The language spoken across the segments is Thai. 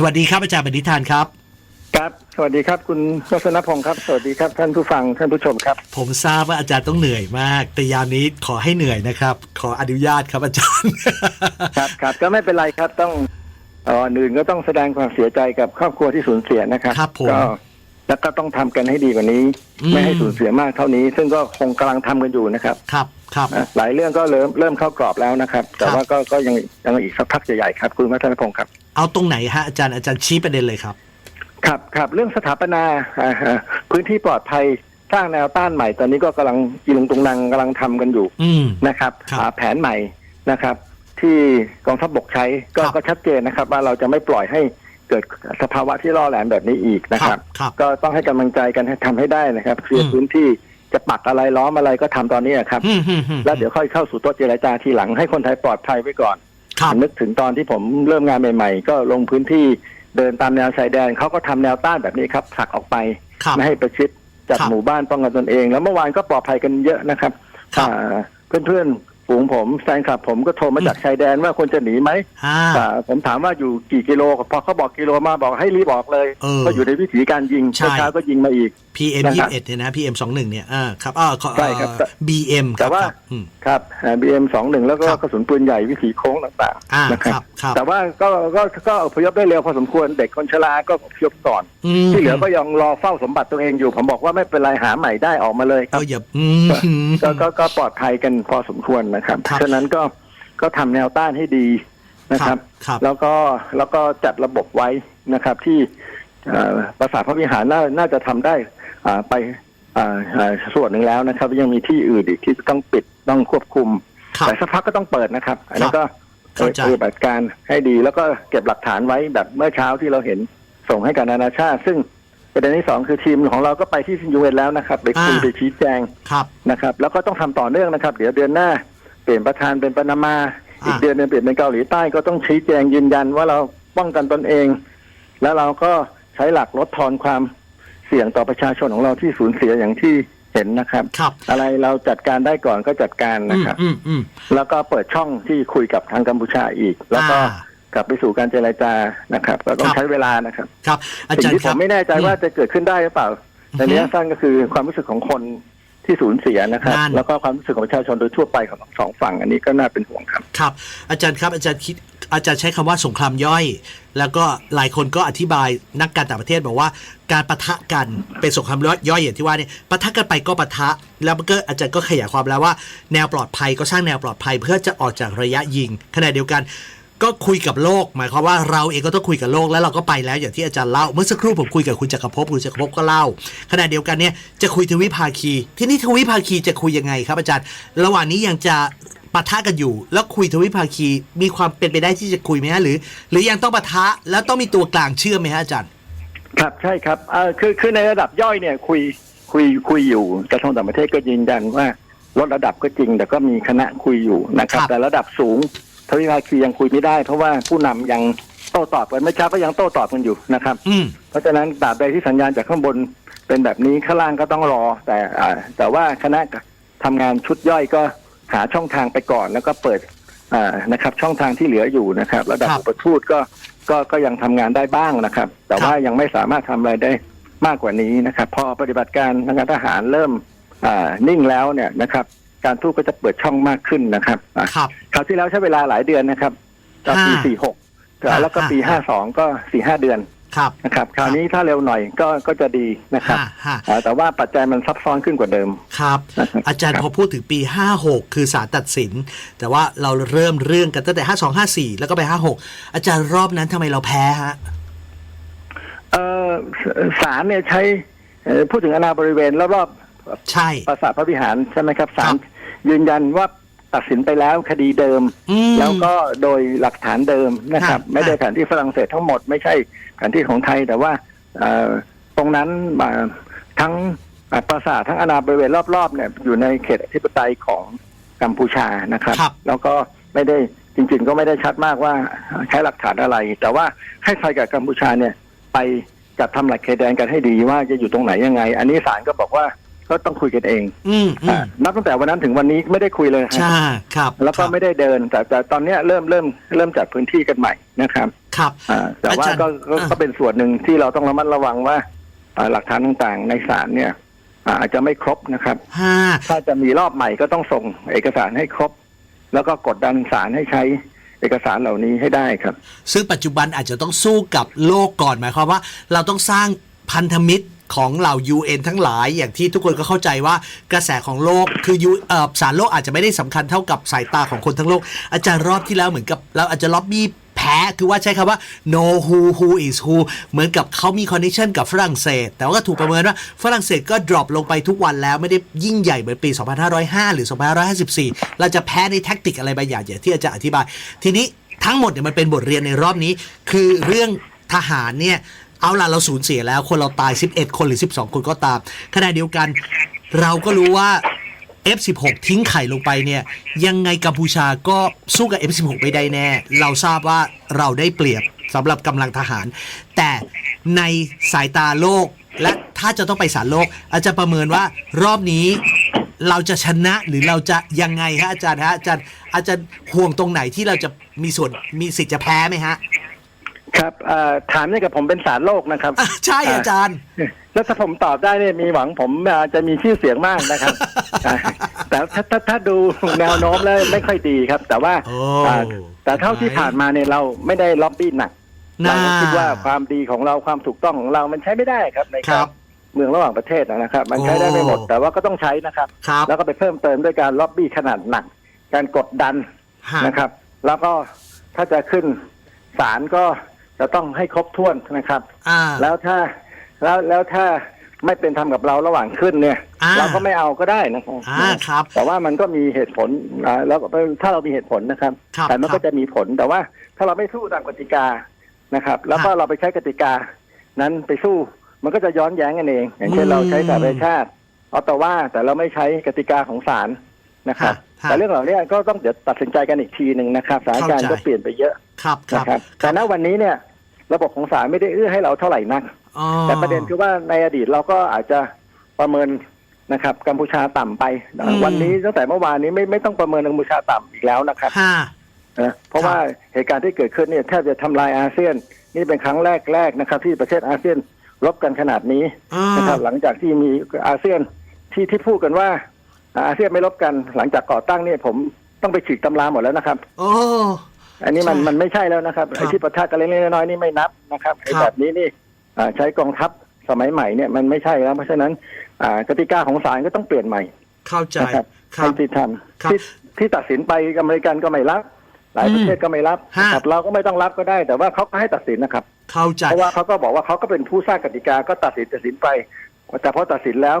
สวัสดีครับอาจารย์ปณิธานครับ ครับ สวัสดีครับ คุณรัตนพงศ์ครับ สวัสดีครับท่านผู้ฟังท่านผู้ชมครับ ผมทราบว่าอาจารย์ต้องเหนื่อยมาก แต่ยามนี้ขอให้เหนื่อยนะครับ ขออนุญาตครับอาจารย์ ครับครับก็ไม่เป็นไรครับต้องเอ่ออื่นก็ต้องแสดงความเสียใจกับครอบครัวที่สูญเสียนะครับครับผมก็แล้วก็ต้องทำกันให้ดีกว่านี้อืมไม่ให้สูญเสียมากเท่านี้ ซึ่งก็คงกำลังทำกันอยู่นะครับ ครับครับอะหลายเรื่องก็เริ่มเริ่มเข้ากรอบแล้วนะครับ แต่ครับว่าก็ก็ยังยังอีกสักพักใหญ่ๆครับ คุณรัตนพงศ์ครับ เอาตรงไหนฮะอาจารย์อาจารย์ชี้ประเด็นเลยครับ ครับครับเรื่องสถาปนาอ่าฮะพื้นที่ปลอดภัยสร้างแนวต้านใหม่ ตอนนี้ก็กำลังยิงตุงนังกำลังทำกันอยู่อืมนะครับครับหาแผนใหม่นะครับ ที่กองทัพบกใช้ก็ครับก็ชัดเจนนะครับ ว่าเราจะไม่ปล่อยให้เกิดสภาวะที่ล่อแหลมแบบนี้อีกนะครับครับก็ต้องให้กำลังใจกันให้ทำให้ได้นะครับเคลียอืร์มพื้นที่จะปักอะไรล้อมอะไรก็ทำตอนนี้นะครับอืมอืมอืมแล้วเดี๋ยวค่อยเข้าสู่โต๊ะเจรจาทีหลังให้คนไทยปลอดภัยไว้ก่อนครับ นึกถึงตอนที่ผมเริ่มงานใหม่ ๆ ก็ลงพื้นที่เดินตามแนวชายแดนเขาก็ทำแนวต้านแบบนี้ครับผลักออกไปครับไม่ให้ประชิดจัดครับหมู่บ้านป้องกันตนเอง แล้วเมื่อวานก็ปลอดภัยกันเยอะนะครับครับอ่าเพื่อนๆฝูงผมแฟนคลับผมก็โทรมาจากชายแดนว่าควรจะหนีไหมอ่าอ่าผมถามว่าอยู่กี่กิโลพอเขาบอกกิโลมาบอกให้รีบบอกเลยเออก็อยู่ในวิถีการยิงใช่เช้าๆก็ยิงมาอีก PM นะยี่ครัสิบบเอ็ดเนี่ยนะ PM สองหนึ่งเนี่ยอ่าครับอ่าขอใช่ครับเอ่อ BM คแต่รับว่าครับอืมครับบีเอ็มสองหนึ่งแล้วก็ครับกระสุนปืนใหญ่วิถีโค้งต่างอ่าๆนะคครัรับบครับแต่ว่าก็ก็ก็อพยพได้เร็วพอสมควรเด็กคนชราก็อพยพก่อนอืมที่เหลือก็ยังรอเฝ้าสมบัติตัวเองอยู่ผมบอกว่าไม่เป็นไรหาใหม่ได้ออกมาเลยครัก็บอย่าอืมก็ก็ก็ปลอดภัยกันพอสมควรนะครับครับฉะนั้นก็ก็ทำแนวต้านให้ดีนะครับครับ แล้วก็แล้วก็จัดระบบไว้นะครับที่เอ่อปราสาทพระวิหารน่าน่าจะทำได้อ่า ไปอ่าอ่าส่วนหนึ่งแล้วนะครับ ยังมีที่อื่นอีกที่จะต้องปิดต้องควบคุมครับแต่สักพักก็ต้องเปิดนะครับ อันนี้ก็เข้าใจปฏิบัติการให้ดีแล้วก็เก็บหลักฐานไว้แบบเมื่อเช้าที่เราเห็นส่งให้กับนานาชาติ ซึ่งประเด็นที่สองคือทีมของเราก็ไปที่ยูเอ็นแล้วนะครับไปคุยอ่าไปชี้แจงครับนะครับ แล้วก็ต้องทำต่อเนื่องนะครับ เดี๋ยวเดือนหน้า เปลี่ยนประธานเป็นปนามาอีกอ่าเดือนหนึงเปลี่ยนเป็นเกาหลีใต้ก็ต้องชี้แจงยืนยันว่าเราป้องกันตนเอง แล้วเราก็ใช้หลักลดทอนความ เสี่ยงต่อประชาชนของเราที่สูญเสียอย่างที่เห็นนะครับ ครับ อะไรเราจัดการได้ก่อนก็จัดการอืนะมครับ อืมอืมแล้วก็เปิดช่องที่คุยกับทางกัมพูชาอีก แล้วก็อ่ากลับไปสู่การเจรจานะครับก็ต้อคงรับใช้เวลานะครับ ครับ อาสิ่จางรที่ย์ผครับ มไม่แน่ใจว่าจะเกิดขึ้นได้หรือเปล่าอือฮึในระยะสั้นก็คือความรู้สึกของคน ที่สูญเสียนะครับ นั่น แล้วก็ความรู้สึกของประชาชนโดยทั่วไปของทั้งสองฝั่งอันนี้ก็น่าเป็นห่วงครับ ครับ อาจารย์ครับอาจารย์คิดอาจารย์ใช้คำว่าสงครามย่อย แล้วก็หลายคนก็อธิบายนักการต่างประเทศบอกว่าการปะทะกันเป็นสงครามย่อยอย่างที่ว่าเนี่ยปะทะกันไปก็ปะทะ แล้วมันก็อาจารย์ก็ขยายความแล้วว่า แนวปลอดภัยก็สร้างแนวปลอดภัยเพื่อจะออกจากระยะยิงขณะเดียวกัน ก็คุยกับโลก หมายความว่าเราเองก็ต้องคุยกับโลกแล้วเราก็ไปแล้วอย่างที่อาจารย์เล่าเมื่อสักครู่ผมคุยกับคุณจักรภพคุณจักรภพก็เล่าขณะเดียวกันเนี่ยจะคุยทวิภาคี ที่นี่ทวิภาคีจะคุยยังไงครับอาจารย์ ระหว่างนี้ยังจะปะทะกันอยู่ แล้วคุยทวิภาคีมีความเป็นไปได้ที่จะคุยไหมฮะหรือ หรือยังต้องปะทะแล้วต้องมีตัวกลางเชื่อมไหมฮะอาจารย์ครับใช่ครับเอ่อคือคือในระดับย่อยเนี่ยคุยคุยคุยอยู่กระทรวงต่างประเทศก็ยืนยันว่าลดระดับก็จริง แต่ก็มีคณะคุยอยู่นะครับครับแต่ระดับสูง ทวิภาคียังคุยไม่ได้ เพราะว่าผู้นำยังโต้ตอบกันเมื่อเช้าก็ยังโต้ตอบกันอยู่นะครับอืมเพราะฉะนั้นตราบใดที่สัญญาณจากข้างบนเป็นแบบนี้ข้างล่างก็ต้องรอ แต่อ่าแต่ว่าคณะทำงานชุดย่อยก็หาช่องทางไปก่อนแล้วก็เปิดอ่านะครับ ช่องทางที่เหลืออยู่นะครับ ระดับครับอุปทูตก็ก็ก็ยังทำงานได้บ้างนะครับ แต่ว่ายังไม่สามารถทำอะไรได้มากกว่านี้นะครับ พอปฏิบัติการทางการทหารเริ่มอ่านิ่งแล้วเนี่ยนะครับ การทูตก็จะเปิดช่องมากขึ้นนะครับอะครับ คราวที่แล้วใช้เวลาหลายเดือนนะครับก็ปีห้าสี่หกห้าแล้วก็ปีห้าห้าสองก็สี่ห้าเดือนครับนะครับ คราวนี้ถ้าเร็วหน่อยก็ก็จะดีนะครับฮะฮะอ่าแต่ว่าปัจจัยมันซับซ้อนขึ้นกว่าเดิมครับนะครับอาจารย์ครับพอพูดถึงปี 56 คือศาลตัดสิน แต่ว่าเราเริ่มเรื่องกันตั้งแต่ 52 54 แล้วก็ไป 56 อาจารย์รอบนั้นทำไมเราแพ้ฮะเอ่อศาลเนี่ยใช้เอ่อพูดถึงอนาบริเวณรอบ ใช่ๆปราสาทพระวิหารใช่ไหมครับศาครัลบยืนยันว่าตัดสินไปแล้วคดีเดิมอืมแล้วก็โดยหลักฐานเดิมนะครับฮะไม่ได้แผนที่ฝรั่งเศสทั้งหมดไม่ใช่แผนที่ของไทย แต่ว่าเอ่อตรงนั้นมาทั้งอ่าปราสาททั้งอนาบริเวณรอบๆเนี่ยอยู่ในเขตอธิปไตยของกัมพูชานะครับครับแล้วก็ไม่ได้จริง ๆ ก็ไม่ได้ชัดมากว่าใช้หลักฐานอะไร แต่ว่าให้ไทยกับกัมพูชาเนี่ย ไปจัดทำหลักเขตแดนกันให้ดีว่าจะอยู่ตรงไหนยังไง อันนี้ศาลก็บอกว่า ก็ต้องคุยกันเองอืมอือ่ามนับตั้งแต่วันนั้นถึงวันนี้ไม่ได้คุยเลยนะฮะใช่ครับแล้วก็ครับไม่ได้เดิน แต่แต่ตอนเนี้ยเริ่มเริ่มเริ่มจัดพื้นที่กันใหม่นะครับครับอ่าแต่ว่าอาจารย์ก็ก็อ่าก็เป็นส่วนหนึ่งที่เราต้องระมัดระวังว่าอ่าหลักฐานต่างๆ ในศาลเนี่ยอ่าอาจจะไม่ครบนะครับ ห้าถ้าจะมีรอบใหม่ก็ต้องส่งเอกสารให้ครบ แล้วก็กดดันศาลให้ใช้เอกสารเหล่านี้ให้ได้ครับ ซึ่งปัจจุบันอาจจะต้องสู้กับโลกก่อนหมายความว่า เราต้องสร้างพันธมิตร ของเหล่า UN ทั้งหลายอย่างที่ทุกคนก็เข้าใจว่ากระแสของโลกคือยูเอ่อสารโลกอาจจะไม่ได้สำคัญเท่ากับสายตาของคนทั้งโลก อาจารย์รอบที่แล้วเหมือนกับเราอาจจะล็อบบี้แพ้คือว่าใช้คำว่า no who who is who เหมือนกับเขามีคอนเนคชันกับฝรั่งเศส แต่ว่าก็ถูกประเมินว่าฝรั่งเศสก็ดรอปลงไปทุกวันแล้วไม่ได้ยิ่งใหญ่เหมือนปี 2505 หรือ 2554 เราจะแพ้ในแท็กติกอะไรบางอย่างอย่างที่อาจารย์อธิบาย ทีนี้ทั้งหมดเนี่ยมันเป็นบทเรียนในรอบนี้ คือเรื่องทหารเนี่ย เอาล่ะเราสูญเสียแล้วคนเราตาย 11 คนหรือ 12 คนก็ตามขณะเดียวกัน เราก็รู้ว่า F16 ทิ้งไข่ลงไปเนี่ย ยังไงกัมพูชาก็สู้กับ F16 ไม่ได้แน่ เราทราบว่าเราได้เปรียบสำหรับกำลังทหาร แต่ในสายตาโลกและถ้าจะต้องไปสารโลก อาจจะประเมินว่ารอบนี้เราจะชนะหรือเราจะยังไงฮะอาจารย์ฮะอาจารย์อาจารย์ห่วงตรงไหนที่เราจะมีส่วนมีสิทธิ์จะแพ้ไหมฮะ ครับเอ่อถามนี่กับผมเป็นสารโลกนะครับอะใช่อาจารย์ แล้วถ้าผมตอบได้เนี่ยมีหวังผมอ่าจะมีชื่อเสียงมากนะครับอ่าแต่ถ้าถ้าถ้าดูแนวโน้มแล้วไม่ค่อยดีครับ แต่ว่าโอ้อ่าแต่เท่าที่ผ่านมาเนี่ยเราไม่ได้ล็อบบี้หนักน่าเราก็คิดว่าความดีของเราความถูกต้องของเรามันใช้ไม่ได้ครับในครัการบเมืองระหว่างประเทศนะครับ มันใช้ได้ไม่หมดโอ้แต่ว่าก็ต้องใช้นะครับครับ แล้วก็ไปเพิ่มเติมด้วยการล็อบบี้ขนาดหนัก การกดดันฮะนะครับ แล้วก็ถ้าจะขึ้นศาลก็ จะต้องให้ครบถ้วนนะครับ อ่า แล้วถ้าแล้วแล้วถ้าไม่เป็นธรรมกับเราระหว่างขึ้นเนี่ย อ่าเราก็ไม่เอาก็ได้นะครับอ่าครับแต่ว่ามันก็มีเหตุผลอ่าแล้วก็ถ้าเรามีเหตุผลนะครับ ครับแต่มันครัก็บจะมีผลแต่ว่าถ้าเราไม่สู้ตามกติกานะครับ แล้วก็ฮะเราไปใช้กติกา นั้นไปสู้มันก็จะย้อนแย้งกันเอง อย่างเช่นอืมเราใช้สหประชาชาติเอาแต่ว่าแต่เราไม่ใช้กติกาของศาลนะครับ ฮะฮะแต่เรื่องเหล่านี้ก็ต้องเดี๋ยวตัดสินใจกันอีกทีหนึ่งนะครับสถานการณ์เข้าใจ ก็เปลี่ยนไปเยอะ ครับครันะบ ครับแต่ณวันนี้เนี่ย ระบบของศาลไม่ได้เอื้อให้เราเท่าไหร่นัก อ๋อแต่ประเด็นคือว่าในอดีตเราก็อาจจะประเมินนะครับกัมพูชาต่ำไปอืม วันนี้ตั้งแต่เมื่อวานนี้ไม่ไม่ต้องประเมินกัมพูชาต่ำอีกแล้วนะครับห้านะเพราะครับว่าเหตุการณ์ที่เกิดขึ้นเนี่ยแทบจะทำลายอาเซียน นี่เป็นครั้งแรกแรกนะครับ ที่ประเทศอาเซียนรบกันขนาดนี้อ่า นะครับหลังจากที่มีอาเซียนที่ที่พูดกันว่าอาเซียนไม่รบกันหลังจากก่อตั้งเนี่ยผมต้องไปฉีกตำราหมดแล้วนะครับ โอ้ อันนี้มันใช่มันไม่ใช่แล้วนะครับครับไอ้ที่ประทะกันเล็กๆน้อยๆนี่ไม่นับนะครับไอ้ครับ แบบนี้นี่อ่าใช้กองทัพสมัยใหม่เนี่ยมันไม่ใช่แล้ว เพราะฉะนั้นอ่ากติกาของศาลก็ต้องเปลี่ยนใหม่เข้าใจนะครับครัให้บ ที่ทครับำที่ที่ตัดสินไปอเมริกันก็ไม่รับ หลายประเทศก็ไม่รับฮะ นะครับเราก็ไม่ต้องรับก็ได้ แต่ว่าเขาก็ให้ตัดสินนะครับ เข้าใจ เพราะว่าเขาก็บอกว่าเขาก็เป็นผู้สร้างกติกาก็ตัดสินตัดสินไป แต่พอตัดสินแล้ว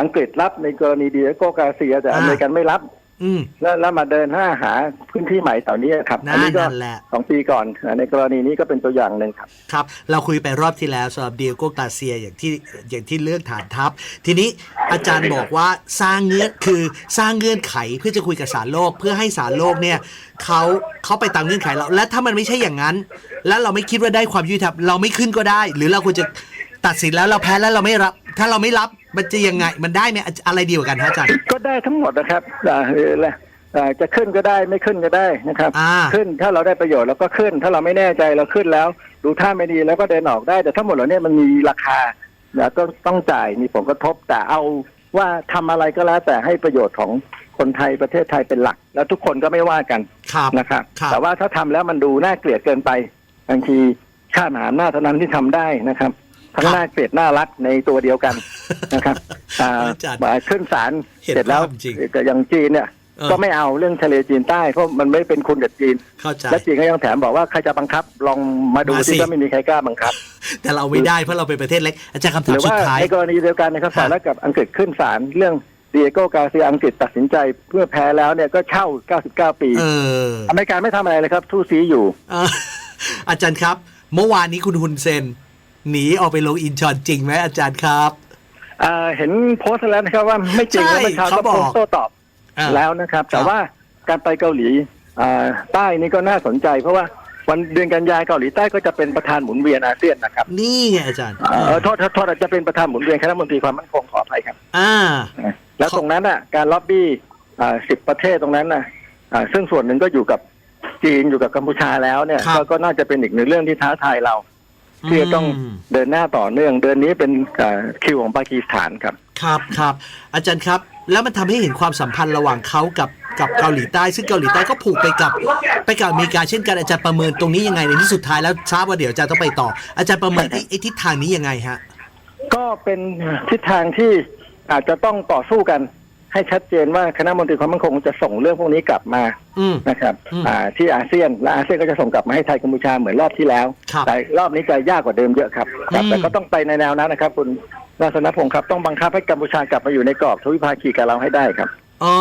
อังกฤษรับในกรณีเดียโกกาเซียแต่อ่า อเมริกันไม่รับ อืม แล้วแล้วมาเดินหน้าหาพื้นที่ใหม่ต่อนี้ครับนั่อันนี้ก็นั่นแหละ สองปีก่อนในกรณีนี้ก็เป็นตัวอย่างหนึ่งครับ ครับ เราคุยไปรอบที่แล้วสำหรับเดียโกกาเซียอย่างที่อย่างที่เลือกฐานทัพ ทีนี้อาจารย์บอกว่าสร้างเงื่อนคือสร้างเงื่อนไขเพื่อจะคุยกับศาลโลก เพื่อให้ศาลโลกเนี่ยเขาเขาไปตามเงื่อนไขเรา และถ้ามันไม่ใช่อย่างนั้น แล้วเราไม่คิดว่าได้ความยุติธรรมเราไม่ขึ้นก็ได้ หรือเราควรจะตัดสินแล้วเราแพ้แล้วเราไม่รับ ถ้าเราไม่รับ มันจะยังไงมันได้ไหมอะไรดีกว่ากันฮะอาจารย์ ก็ได้ทั้งหมดนะครับอ่าเออและอ่าจะขึ้นก็ได้ไม่ขึ้นก็ได้นะครับ อ่า ขึ้นถ้าเราได้ประโยชน์เราก็ขึ้น ถ้าเราไม่แน่ใจเราขึ้นแล้ว ดูท่าไม่ดีแล้วก็เดินออกได้แต่ทั้งหมดเหล่านี้มันมีราคาแล้วก็ต้องจ่ายมีผลกระทบแต่เอาว่าทำอะไรก็แล้วแต่ให้ประโยชน์ของคนไทยประเทศไทยเป็นหลัก แล้วทุกคนก็ไม่ว่ากันครับ นะครับครับ แต่ว่าถ้าทำแล้วมันดูน่าเกลียดเกินไปบางทีชาติมหาอำนาจเท่านั้นที่ทำได้นะครับ ทั้งน่าเกลียดน่ารักในตัวเดียวกันนะครับอ่าอาจารย์มาขึ้นศาลเห็นเสร็จแล้วภาพจริงแต่อย่างจีนเนี่ยเออก็ไม่เอาเรื่องทะเลจีนใต้เพราะมันไม่เป็นคุณกับจีนเข้าใจและจีนก็ยังแถมบอกว่าใครจะบังคับ ลองมาดูมาสิที่ก็ไม่มีใครกล้าบังคับ แต่เราไม่ได้เพราะเราเป็นประเทศเล็กอาจารย์คำหถามรือสุว่าดท้ายในกรณีเดียวกันนะครับฮะสหรัฐกับอังกฤษขึ้นศาลเรื่องเดียโกกาเซียอังกฤษตัดสินใจเพื่อแพ้แล้วเนี่ยก็เช่า 99 ปีเอออเมริกาไม่ทำอะไรเลยครับ ทู่ซีอยู่เอ่ออาจารย์ครับ เมื่อวานนี้คุณฮุนเซน หนีออกไปลงอินชอนจริงไหมอาจารย์ครับอ่าเห็นโพสต์แล้วนะครับว่าไม่จริงใช่แล้วเมื่อเช้าเขาก็บอกโพสต์โต้ตอบอ่าแล้วนะครับครับ แต่ว่าการไปเกาหลีอ่าใต้นี่ก็น่าสนใจ เพราะว่าวันเดือนกันยายนเกาหลีใต้ก็จะเป็นประธานหมุนเวียนอาเซียนนะครับ นี่ไงอาจารย์เอ่อโทษโทษโทษจะเป็นประธานหมุนเวียนคณะมนตรีความมั่นคงขออภัยครับ อ่า แล้วตรงนั้นน่ะ การล็อบบี้สิบประเทศตรงนั้นน่ะอ่าซึ่งส่วนหนึ่งก็อยู่กับจีนอยู่กับกัมพูชาแล้วเนี่ยครับก็ก็น่าจะเป็นอีกหนึ่งเรื่องที่ท้าทายเรา ที่จะต้องมเดินหน้าต่อเนื่อง เดือนนี้เป็นอ่าคิวของปากีสถานครับ ครับครับอาจารย์ครับ แล้วมันทำให้เห็นความสัมพันธ์ระหว่างเขากับกับเกาหลีใต้ ซึ่งเกาหลีใต้ก็ผูกไปกับ ไปกับอเมริกาเช่นกันอาจารย์ประเมินตรงนี้ยังไงในที่สุดท้ายแล้วทราบว่าเดี๋ยวอาจารย์ต้องไปต่อ อาจารย์ประเมินไอ้ไอ้ทิศทางนี้ยังไงฮะก็เป็นทิศทางที่อาจจะต้องต่อสู้กัน ให้ชัดเจนว่าคณะมนตรีความมั่นคงจะส่งเรื่องพวกนี้กลับมาอืม นะครับอืมอ่าที่อาเซียนและอาเซียนก็จะส่งกลับมาให้ไทยกัมพูชาเหมือนรอบที่แล้ว ครับแต่รอบนี้จะยากกว่าเดิมเยอะครับครับ อืม แต่ก็ต้องไปในแนวนั้นนะครับ คุณราษณพงศ์ครับต้องบังคับให้กัมพูชากลับมาอยู่ในกรอบทวิภาคีกับเราให้ได้ครับ อ๋อ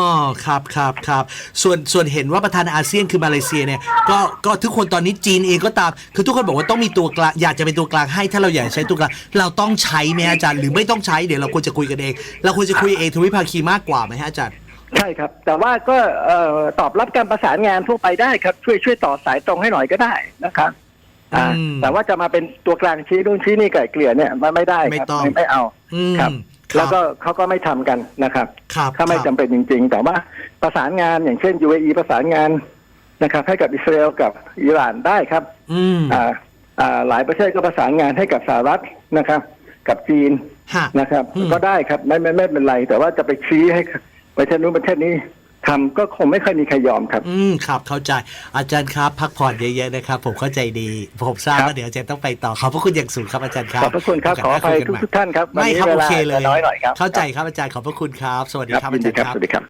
ครับครับครับส่วนส่วนเห็นว่าประธานอาเซียนคือมาเลเซียเนี่ยก็ก็ทุกคนตอนนี้จีนเองก็ตาม คือทุกคนบอกว่าต้องมีตัวกลางอยากจะเป็นตัวกลางให้ถ้าเราอยากใช้ตัวกลางเราต้องใช้ไหมอาจารย์หรือไม่ต้องใช้เดี๋ยวเราควรจะคุยกันเอง เราควรจะคุยเองทวิภาคีมากกว่าไหมฮะอาจารย์ใช่ครับ แต่ว่าก็ตอบรับการประสานงานทั่วไปได้ครับ ช่วยช่วยต่อสายตรงให้หน่อยก็ได้นะครับแต่ว่าจะมาเป็นตัวกลางชี้นู่นชี้นี่ไก่เกลี่ยเนี่ยมันไม่ได้ไม่ครับต้องไม่ไม่เอาอครับ แล้วก็เขาก็ไม่ทำกันนะครับครับถ้าไม่ครับจำเป็นจริง ๆ แต่ว่าประสานงานอย่างเช่น UAE ประสานงานนะครับให้กับอิสราเอลกับอิหร่านได้ครับอืมอ่าอ่าหลายประเทศก็ประสานงานให้กับสหรัฐนะครับ กับจีนฮะนะครับอืมก็ได้ครับไม่ไม่ไม่เป็นไร แต่ว่าจะไปชี้ให้ประเทศนู้นประเทศนี้ ทำก็คงไม่ค่อยมีใครยอมครับ อืมครับ เข้าใจอาจารย์ครับ พักผ่อนเยอะๆนะครับ ผมเข้าใจดี ผมทราบครับว่าเดี๋ยวอาจารย์ต้องไปต่อขอบพระคุณอย่างสูงครับอาจารย์ครับขอบพระคุณครับขออภัยทุกๆท่านครับวันไม่นี้ครับเวโอลาเคเลยน้อยหน่อยครับเข้าใจครับอาจารย์ขอบพระคุณครับ สวัสดีครับครับยิอานจาดีรย์ครับครับสวัสดีครับ